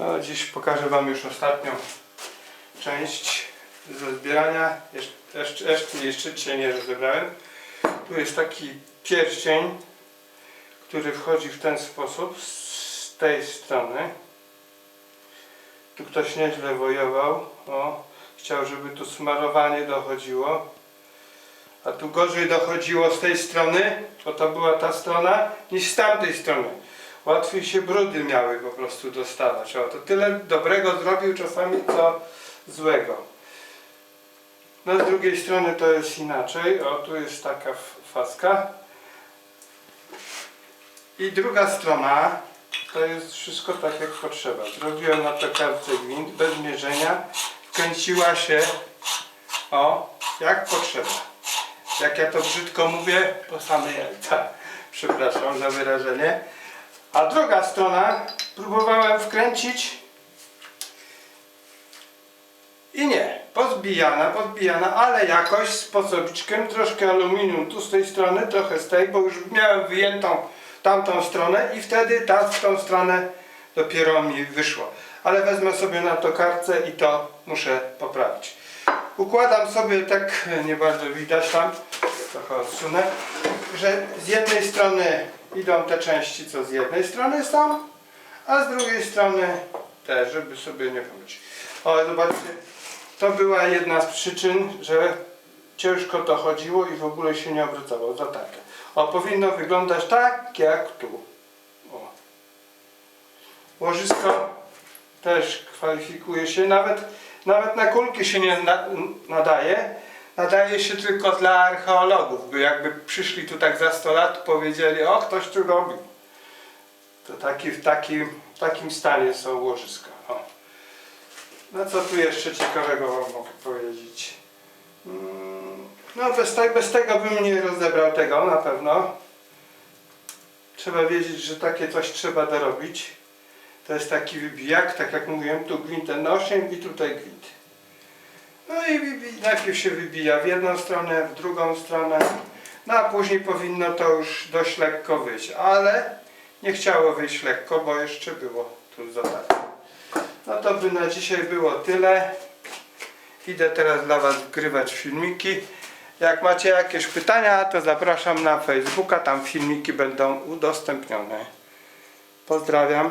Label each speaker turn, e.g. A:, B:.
A: No, dziś pokażę Wam już ostatnią część ze zbierania. Jeszcze, jeszcze, jeszcze, dzisiaj nie rozebrałem. Tu jest taki pierścień, który wchodzi w ten sposób z tej strony. Tu ktoś nieźle wojował. O, chciał, żeby tu smarowanie dochodziło. A tu gorzej dochodziło z tej strony, bo to była ta strona, niż z tamtej strony. Łatwiej się brudy miały po prostu dostawać. O, to tyle dobrego zrobił czasami, co złego. No z drugiej strony to jest inaczej. O, tu jest taka faska. I druga strona to jest wszystko tak jak potrzeba. Zrobiłem na tokarce gwint bez mierzenia. Kręciła się o, jak potrzeba. Jak ja to brzydko mówię, po same jajca. Przepraszam za wyrażenie. A druga strona próbowałem wkręcić i nie, pozbijana, pozbijana, ale jakoś sposobiczkiem, troszkę aluminium tu z tej strony, trochę z tej, bo już miałem wyjętą tamtą stronę i wtedy ta w tą stronę dopiero mi wyszło. Ale wezmę sobie na tokarce i to muszę poprawić. Układam sobie tak, nie bardzo widać tam, trochę odsunę, że z jednej strony idą te części, co z jednej strony są, a z drugiej strony te, żeby sobie nie pomylić. O, zobaczcie, to była jedna z przyczyn, że ciężko to chodziło i w ogóle się nie obrócało. Za takie. O, powinno wyglądać tak, jak tu. O. Łożysko też kwalifikuje się, nawet, nawet na kulki się nie na, nadaje. Nadaje się tylko dla archeologów, by jakby przyszli tu tak za 100 lat powiedzieli, o ktoś tu robił. To taki, w takim, w takim stanie są łożyska. O. No co tu jeszcze ciekawego wam mogę powiedzieć? Mm, No bez, te, bez tego bym nie rozebrał tego na pewno. Trzeba wiedzieć, że takie coś trzeba dorobić. To jest taki wybijak, tak jak mówiłem, tu gwintem na 8 i tutaj gwint. No i najpierw się wybija w jedną stronę, w drugą stronę, no a później powinno to już dość lekko wyjść, ale nie chciało wyjść lekko, bo jeszcze było tu za tak. No to by na dzisiaj było tyle. Idę teraz dla Was wgrywać filmiki. Jak macie jakieś pytania, to zapraszam na Facebooka, tam filmiki będą udostępnione. Pozdrawiam.